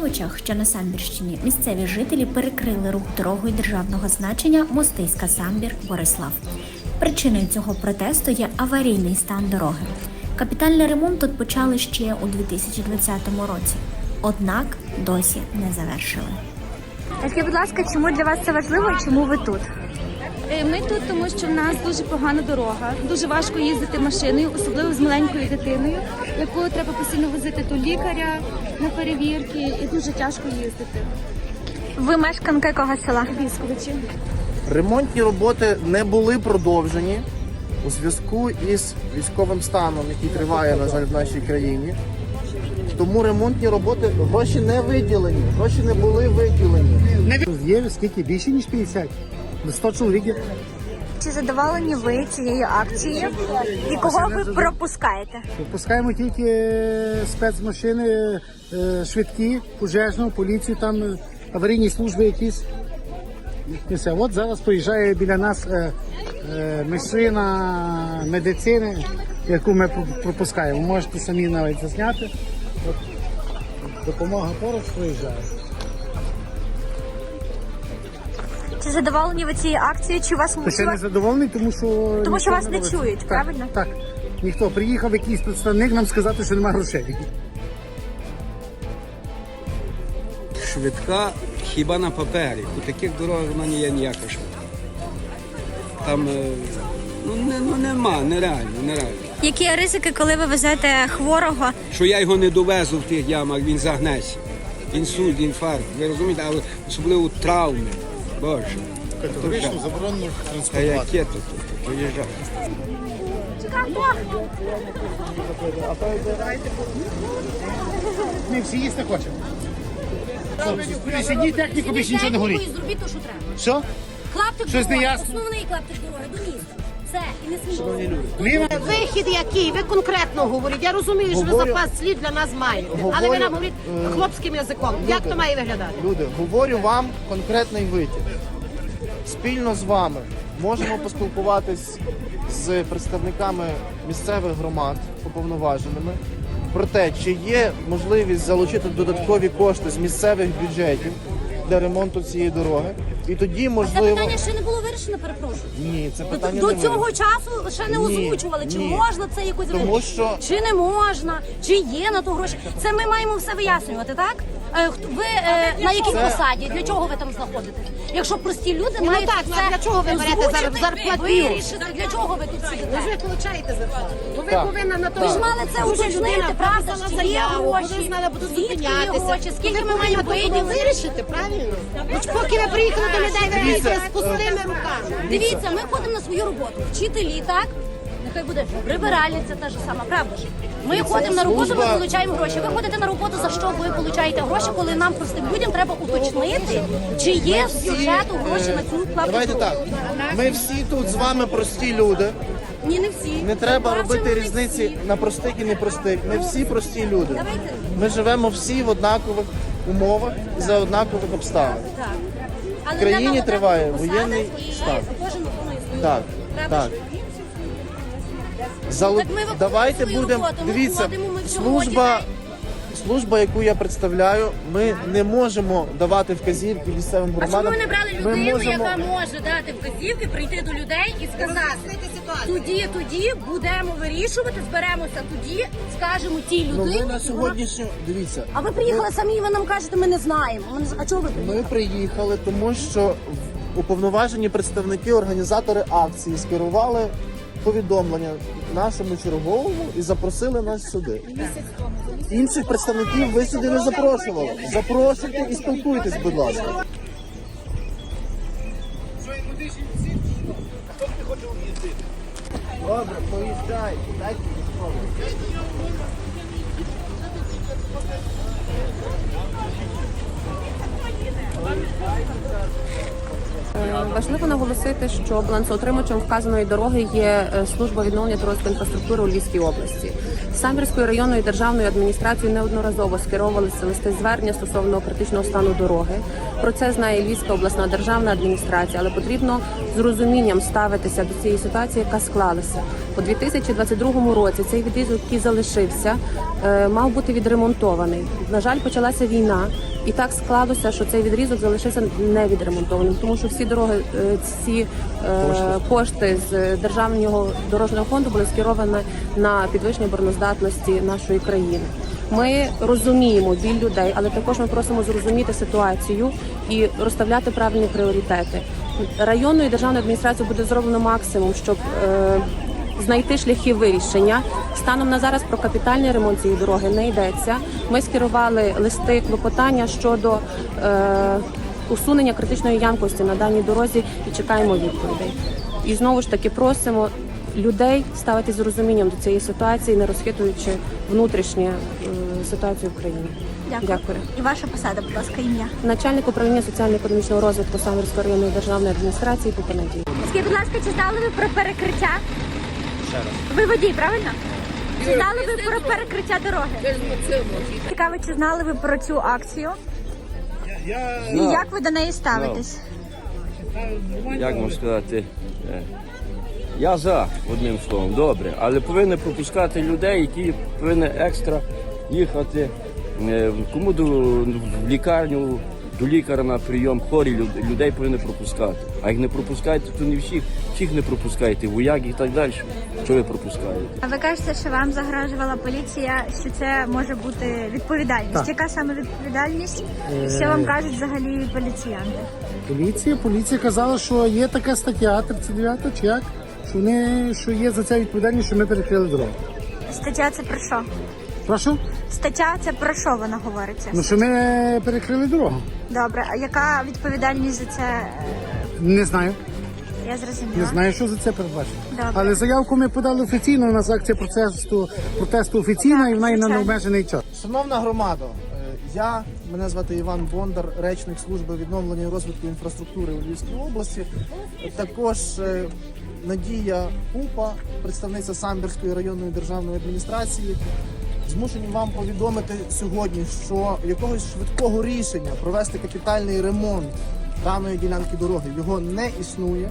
Дрогобичах, що на Самбірщині, місцеві жителі перекрили рух дорогою державного значення Мостиська Самбір Борислав. Причиною цього протесту є аварійний стан дороги. Капітальний ремонт тут почали ще у 2020 році, однак досі не завершили. Скажіть, будь ласка, чому для вас це важливо чому ви тут? Е, Ми тут, тому що в нас дуже погана дорога, дуже важко їздити машиною, особливо з маленькою дитиною, яку треба постійно возити до лікаря на перевірки, і дуже тяжко їздити. Ви мешканка якого села? Військовичі. Ремонтні роботи не були продовжені у зв'язку із військовим станом, який триває, на жаль, в нашій країні. Тому ремонтні роботи гроші не виділені, гроші не були виділені. Є скільки більше ніж 50. До 100 чоловік. є. Чи задоволені ви цією акцією? І кого ви пропускаєте? Випускаємо тільки спецмашини, е, швидкі, пожежну, поліцію, там е, аварійні служби якісь. І все. От зараз приїжджає біля нас е, е, машина медицини, яку ми про- пропускаємо. Можете самі навіть засняти. От, допомога поруч приїжджає. Чи задоволені ви цією акцією? Чи вас Та ще не задоволений, тому що Тому що вас не робить. чують, так, правильно? Так. Ніхто приїхав якийсь представник нам сказати, що немає грошей. Швидка хіба на папері. У таких дорогах вона не є ніяка швидка. Там е, ну, не, ну нема, нереально, нереально. Які ризики, коли ви везете хворого? Що я його не довезу в тих ямах, він загнеться. Інсульт, інфаркт. Ви розумієте, але особливо травми. Боже. Категорично заборонено А яке тут? Поїжджай. Ми всі їсти хочемо. Сидіть техніку, більше нічого не горіть. Зробіть то, що треба. Що? Клаптик Щось не дороги, ясно. основний клаптик дороги до міста. Все, і не смійтеся. Ми Вихід який? Ви конкретно говорите. Я розумію, що ви Говорю- запас слів для нас маєте. Але ви Говорю, нам говорите е, хлопським язиком. Як то має виглядати? Люди, говорю вам конкретний витік. Спільно з вами можемо поспілкуватись з представниками місцевих громад уповноваженими про те, чи є можливість залучити додаткові кошти з місцевих бюджетів для ремонту цієї дороги. І тоді Це питання ще не було вирішено, перепрошую. ні, це питання до до цього вирішено. часу ще не Ні, озвучували, чи ні. можна це якось Тому вирішити, що- чи не можна, чи є на то гроші. Це ми маємо все вияснювати, так? Е, Ви е, на якій Це- посаді? Для чого ви там знаходитесь? Якщо прості люди Ну мають так, ну це для чого ви берете озвучити, зараз зарплатню? Вирішити, для чого ви тут Ви сидите? ж получаєте зарплату. Бо ви Так. повинна на то. Ви ж мали це уточнити, правда? Що є гроші, знали, є зупинятися. гроші, скільки ми маємо повинні вирішити, правильно? Хоч поки ви приїхали до людей, ви приїхали з пустими руками. Дивіться, ми ходимо на свою роботу. Вчителі, так? Нехай буде прибиральниця та ж сама, правда ж? Ми ходимо на роботу, ми отримуємо гроші. Ви ходите на роботу, за що ви отримуєте гроші, коли нам простим людям треба уточнити, чи є з бюджету гроші на цю плату. Давайте так. Ми всі тут з вами прості люди. Ні, не всі. Не треба робити різниці всі. на простих і непростих. Ми всі прості люди. Давайте. Ми живемо всі в однакових умовах і за однакових обставин. Так. Але В країні треба триває посадити воєнний і стан. Кожен виконує свою Так, роботу. Правда так. Ж? Залу- Так ми Давайте свою будемо. роботу, ми Дивіться, ходимо, ми служба, служба, яку я представляю, ми не можемо давати вказівки місцевим А чому громадам. ви не брали Ми людину, можемо- яка може дати вказівки, прийти до людей і сказати тоді, тоді будемо вирішувати, зберемося тоді, скажемо тій Ну, людині. ви на сьогоднішню дивіться. А ви приїхали самі, і ви нам кажете, ми не знаємо. Ми не А чого ви приїхали? Ми приїхали, тому що в- уповноважені представники, організатори акції скерували повідомлення нашому черговому і запросили нас сюди. Інших представників ви сюди не запрошували. Запрошуйте і спілкуйтесь, будь ласка. Добре, поїжджай, дайте Е, Важливо наголосити, що балансоутримувачем вказаної дороги є е, служба відновлення та інфраструктури у Львівській області. Самбірською районною державною адміністрацією неодноразово скеровувалися листи звернення стосовно критичного стану дороги. Про це знає Львівська обласна державна адміністрація, але потрібно з розумінням ставитися до цієї ситуації, яка склалася у 2022 році. Цей відрізок, який залишився, е, мав бути відремонтований. На жаль, почалася війна. І так склалося, що цей відрізок залишився невідремонтованим, тому що всі дороги, е, е, кошти з державного дорожнього фонду були скеровані на підвищення обороноздатності нашої країни. Ми розуміємо біль людей, але також ми просимо зрозуміти ситуацію і розставляти правильні пріоритети. Районною державною адміністрацією буде зроблено максимум, щоб е, знайти шляхи вирішення. Станом на зараз про капітальний ремонт цієї дороги не йдеться. Ми скерували листи клопотання щодо е, усунення критичної ямкості на даній дорозі і чекаємо відповідей. І знову ж таки просимо людей ставити з розумінням до цієї ситуації, не розхитуючи внутрішню е, ситуацію в країні. Дякую. І ваша посада, будь ласка, ім'я. Начальник управління соціально-економічного розвитку Самбірської районної державної адміністрації понеділок. Скажіть, будь ласка, чи знали ви про перекриття? Ще раз. Ви водій, правильно? Чи знали ви про перекриття дороги? Цікаво, чи знали ви про цю акцію? І як ви до неї ставитесь? як можна сказати, е, я за одним словом, добре, але повинні пропускати людей, які повинні екстра їхати е, кому до в лікарню, до лікаря на прийом, хворі людей повинні пропускати. А як не пропускаєте, то не всіх, всіх не пропускаєте, вояк і так далі. Що ви пропускаєте? А ви кажете, що вам загрожувала поліція, що це може бути відповідальність. Так. Яка саме відповідальність? Що вам кажуть взагалі поліціянти? Поліція, поліція казала, що є така стаття 39, чи як? Що вони що є за це відповідальність, що ми перекрили дорогу. Стаття це про що? Прошу? Стаття це про що вона говориться? Ну що ми перекрили дорогу? Добре, а яка відповідальність за це? е, Не знаю. Я Не знаю, що за це передбачено. Добре. Але заявку ми подали офіційно. У нас акція протесту, протесту офіційна і вона є на необмежений час. Шановна громада, е, я мене звати Іван Бондар, речник служби відновлення і розвитку інфраструктури у Львівській області. Також е, Надія Пупа, представниця Самбірської районної державної адміністрації. Змушені вам повідомити сьогодні, що якогось швидкого рішення провести капітальний ремонт даної ділянки дороги його не існує.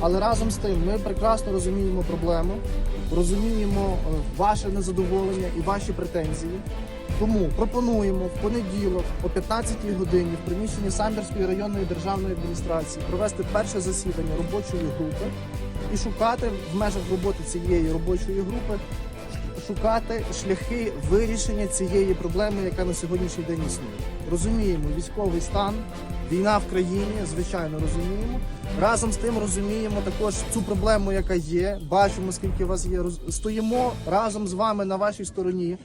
Але разом з тим ми прекрасно розуміємо проблему, розуміємо е, ваше незадоволення і ваші претензії. Тому пропонуємо в понеділок о 15-й годині в приміщенні Самбірської районної державної адміністрації провести перше засідання робочої групи і шукати в межах роботи цієї робочої групи шукати шляхи вирішення цієї проблеми, яка на сьогоднішній день існує. Розуміємо військовий стан, війна в країні, звичайно, розуміємо. Разом з тим розуміємо також цю проблему, яка є. Бачимо, скільки вас є. Стоїмо разом з вами на вашій стороні.